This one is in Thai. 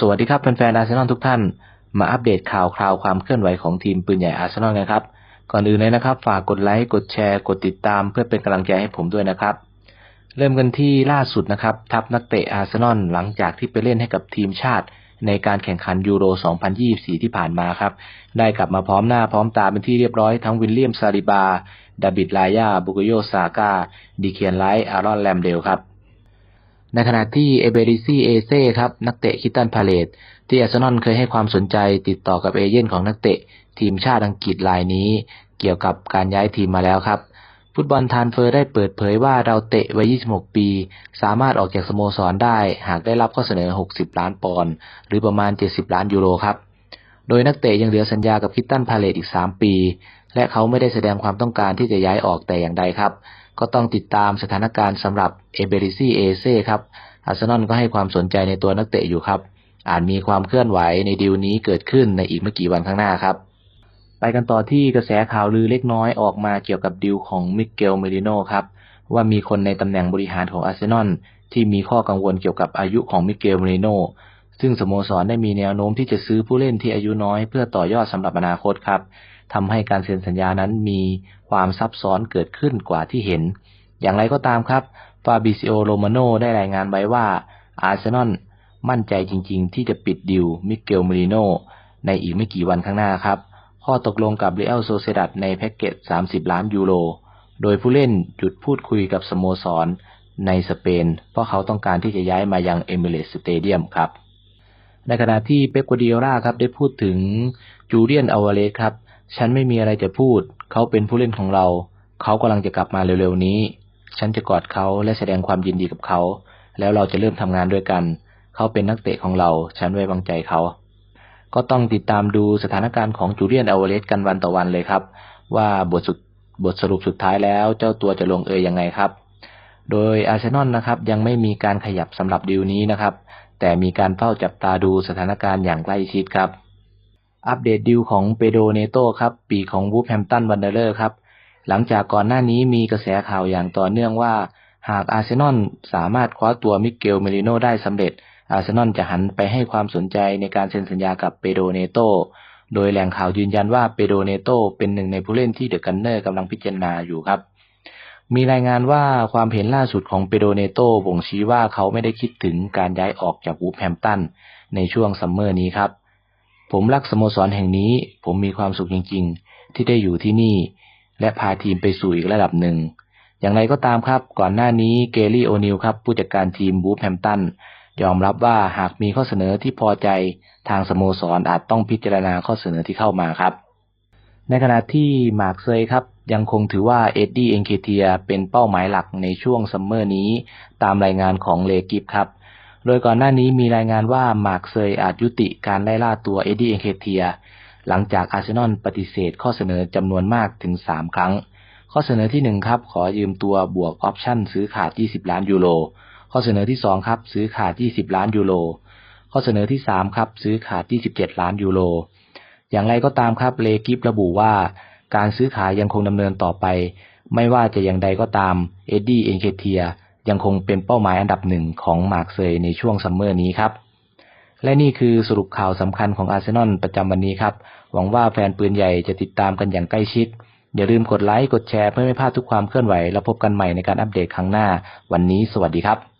สวัสดีครับแฟนๆอาร์เซนอลทุกท่าน มาอัปเดตข่าวคราวความเคลื่อนไหวของทีมปืนใหญ่อาร์เซนอลกันครับ ก่อนอื่นเลยนะครับ ฝากกดไลค์กดแชร์กดติดตามเพื่อเป็นกำลังใจให้ผมด้วยนะครับ เริ่มกันที่ล่าสุดนะครับ ทัพนักเตะอาร์เซนอลหลังจากที่ไปเล่นให้กับทีมชาติ ในการแข่งขันยูโร 2024 ที่ผ่านมาครับ ได้กลับมาพร้อมหน้าพร้อมตาเป็นที่เรียบร้อยทั้งวิลเลียมซาลิบาดาบิดลายาบุกโยซากาดิเคียนไลท์อารอนแลมเดลครับ ในขณะที่เอเบริซีเอเซ่ครับนักเตะคิตันพาเลตที่อาร์เซนอลเคยให้ความสนใจติดต่อกับเอเย่นของนักเตะทีมชาติอังกฤษรายนี้ เกี่ยวกับการย้ายทีมมาแล้วครับ ฟุตบอลทานเฟอร์ได้เปิดเผยว่าเราเตะวัย 26 ปี สามารถออกจากสโมสรได้ หากได้รับข้อเสนอ 60 ล้านปอนด์หรือประมาณ 70 ล้านยูโรครับ โดยนักเตะยังเหลือสัญญากับคิตตันพาเลตอีก 3 ปี และเขาไม่ได้แสดงความต้องการที่จะย้ายออกแต่อย่างใดครับ ก็ต้องติดตามสถานการณ์สำหรับเอเบริซีเอเซ่ครับอาร์เซนอลก็ให้ความสนใจในตัวนักเตะอยู่ครับ อาจมีความเคลื่อนไหวในดีลนี้เกิดขึ้นในอีกไม่กี่วันข้างหน้าครับ ไปกันต่อที่กระแสข่าวลือเล็กน้อยออกมาเกี่ยวกับดีลของมิเกลเมริโนครับว่ามีคนในตำแหน่งบริหารของอาร์เซนอลที่มีข้อกังวลเกี่ยวกับอายุของมิเกลเมริโนซึ่งสโมสรได้มีแนวโน้มที่จะซื้อผู้เล่นที่อายุน้อยเพื่อต่อยอดสำหรับอนาคตครับ ทำให้การเซ็นสัญญานั้นมีความซับซ้อนเกิดขึ้นกว่าที่เห็น อย่างไรก็ตามครับฟาบิซิโอโรมาโนได้รายงานไว้ว่าอาร์เซนอลมั่นใจจริงๆ ที่จะปิดดิวมิเกลเมริโนในอีกไม่กี่วันข้างหน้าครับ ข้อตกลงกับเรอัลโซเซดัดในแพ็กเกจ 30 ล้านยูโร โดยผู้เล่นหยุดพูดคุยกับสโมสรในสเปน เพราะเขาต้องการที่จะย้ายมายังเอมิเรตสเตเดียมครับ ในขณะที่เป๊ปกัวดิโอลาครับได้พูดถึงจูเลียนอาวาเลสครับ ฉันไม่มีอะไรจะพูด เขาเป็นผู้เล่นของเรา เขากำลังจะกลับมาเร็วๆนี้ ฉันจะกอดเขาและแสดงความยินดีกับเขา แล้วเราจะเริ่มทำงานด้วยกัน เขาเป็นนักเตะของเรา ฉันไว้วางใจเขา ก็ต้องติดตามดูสถานการณ์ของจูเลียนอาวเลสกันวันต่อวันเลยครับ ว่าบทสุดบทสรุปสุดท้ายแล้ว เจ้าตัวจะลงเอยยังไงครับ โดยอาร์เซนอลนะครับยังไม่มีการขยับสำหรับดีลนี้นะครับ แต่มีการเฝ้าจับตาดูสถานการณ์อย่างใกล้ชิดครับ อัปเดตดีลของเปโดเนโตครับ ปีของวูฟแฮมตันวันเดอร์ครับ หลังจากก่อนหน้านี้มีกระแสข่าวอย่างต่อเนื่องว่า หากอาร์เซนอลสามารถคว้าตัวมิเกลเมริโนได้สำเร็จ อาร์เซนอลจะหันไปให้ความสนใจในการเซ็นสัญญากับเปโดเนโตโดยแหล่งข่าวยืนยันว่าเปโดเนโตเป็นหนึ่งในผู้เล่นที่เดอะกันเนอร์กำลังพิจารณาอยู่ครับ มีรายงานว่าความเห็นล่าสุดของเปโดเนโตบ่งชี้ว่าเขาไม่ได้คิดถึงการย้ายออกจากวูฟแฮมตันในช่วงซัมเมอร์นี้ครับ ผมรักสโมสรแห่งนี้ ผมมีความสุขจริง ๆ ที่ได้อยู่ที่นี่ และพาทีมไปสู่อีกระดับหนึ่ง อย่างไรก็ตามครับ ก่อนหน้านี้เกลี่โอนิลครับ ผู้จัดการทีมบูฟแฮมตันยอมรับว่าหากมีข้อเสนอที่พอใจทางสโมสรอาจต้องพิจารณาข้อเสนอที่เข้ามาครับ ในขณะที่มาร์กเซยครับ ยังคงถือว่าเอ็ดดี้เอ็นเคเทียเป็นเป้าหมายหลักในช่วงซัมเมอร์นี้ ตามรายงานของเลกิฟครับ โดยก่อนหน้านี้มีรายงานว่ามาร์กเซยอาจยุติการไล่ล่าตัวเอ็ดดี้เอ็นเคเทีย หลังจากอาร์เซนอลปฏิเสธข้อเสนอจำนวนมากถึง 3 ครั้ง ข้อเสนอที่ 1 ครับ ขอยืมตัวบวกออปชั่นซื้อขาด 20 ล้านยูโร ข้อเสนอที่ 2 ครับ ซื้อขาด 20 ล้านยูโร ข้อเสนอที่ 3 ครับ ซื้อขาด 27 ล้านยูโร อย่างไรก็ตามครับเลกิฟระบุว่า การซื้อขายยังคงดำเนินต่อไป ไม่ว่าจะอย่างใดก็ตามเอ็ดดี้เอ็นเคเทีย ยังคงเป็นเป้าหมายอันดับหนึ่งของมาร์กเซยในช่วงซัมเมอร์นี้ครับ และนี่คือสรุปข่าวสำคัญของอาร์เซนอลประจำวันนี้ครับ หวังว่าแฟนปืนใหญ่จะติดตามกันอย่างใกล้ชิด อย่าลืมกดไลค์ กดแชร์เพื่อไม่พลาดทุกความเคลื่อนไหว แล้วพบกันใหม่ในการอัปเดตครั้งหน้า วันนี้สวัสดีครับ